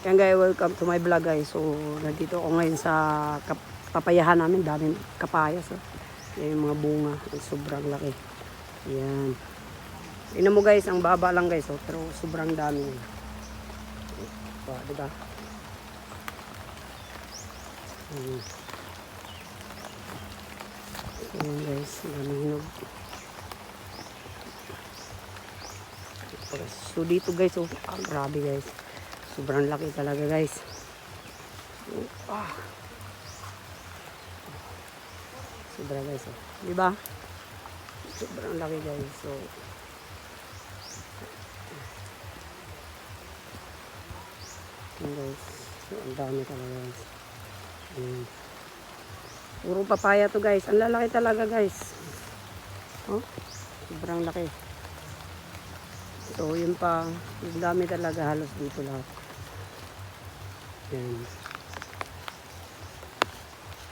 Yan guys, welcome to my vlog guys. So, nandito ako ngayon sa kap- papayahan namin. Daming kapayas. Oh. Yan yung mga bunga. Ay, sobrang laki. Yan. Tingnan mo guys, ang baba lang guys. Oh, pero sobrang dami. Pa, diba? Hmm. Ayan guys, daming. So dito guys, oh, ah, grabe guys. Sobrang laki talaga guys. Ah. Sobrang guys, oh. Di ba? Sobrang laki guys. So guys. So, ang dami talaga guys. Ayan. Puro papaya to guys. Ang lalaki talaga guys. Oh, sobrang laki. So, yun pa. Ang dami talaga halos dito lahat. Yan.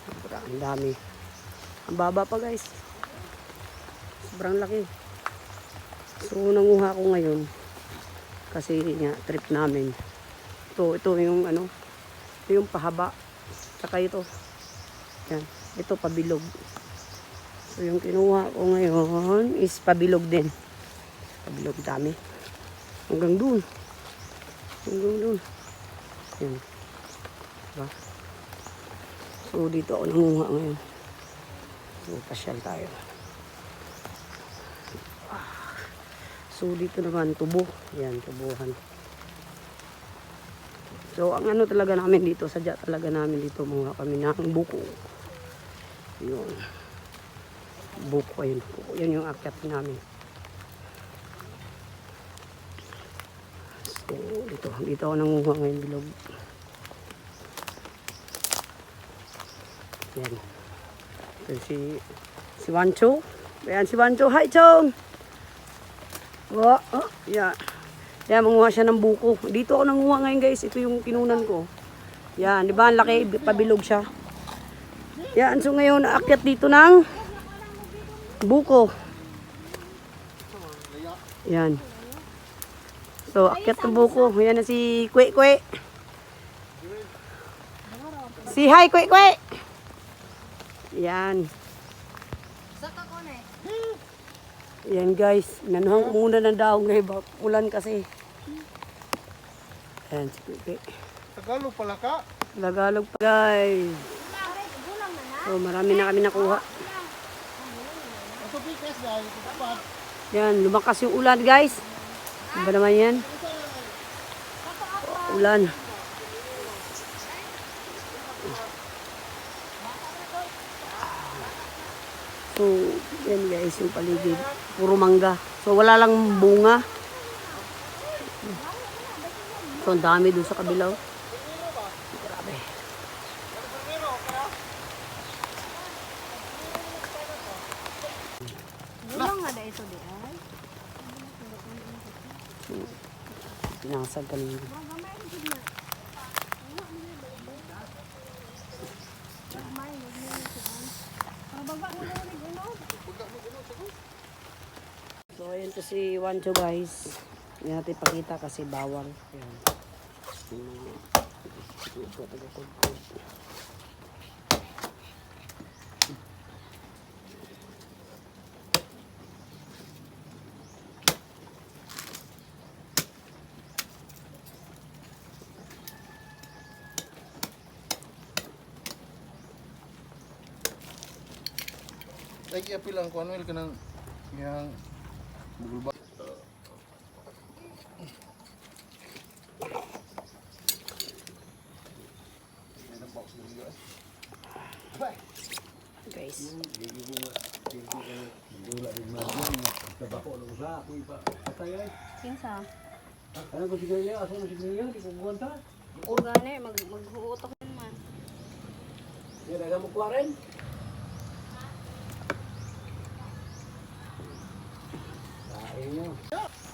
Sobrang ang dami. Ang baba pa guys. Sobrang laki. So, nanguha ko ngayon. Kasi nga, trip namin. Ito, ito yung ano, ito yung pahaba. Saka ito. Yan. Ito, pabilog. So, yung kinuha ko ngayon is pabilog din. Pabilog dami. Hanggang dun. Hanggang dun. Yan. Diba? So, dito ako nangunga ngayon. So, pasyal tayo. Ah. So, dito naman, tubo. Yan, tubuhan. So, ang ano talaga namin dito, sadya talaga namin dito, mga kami ng buko. Yun. Buko, yun. Buko. Yan yung akyat namin. So, dito. Dito ako nanguha ngayon bilog. Yan. Ito si, si Wancho. Ayan si Wancho. Hi, Chong! Oh, oh, yeah. Yan, manguha siya ng buko. Dito ako nanguha ngayon, guys. Ito yung kinunan ko. Yan, di ba? Ang laki, pabilog siya. Yan, so ngayon, aakyat dito ng buko. Yan. So, akyat ng buko. Yan na si Kwe Kwe. Si Hi Kwe Kwe. Yan. Yan guys, nanuhan ko muna ng daong ngayon. Ulan kasi. Yan, si Kwe. Tagalog pala ka? Tagalog pa guys. So, marami na kami nakuha. Yan, lumakas yung ulan guys. Ano ba naman yan? Ulan. So, yan guys, yung paligid. Puro mangga. So, wala lang bunga. So, ang dami dun sa kabilaw. Grabe. Gulang nga da ito di ay. Pinasag kanina. So, ayun to si Wancho guys. Hindi natin pakita kasi bawal. Ayan. Ito. Lagi apil ang Conwell ka ng yang? Guys. Kinsa? Ano ko sigarilyo? Asa mo sigarilyo? Di ko buwanta. Gani mag maghuutok man. Yan, naga mo kuha rin. Yeah.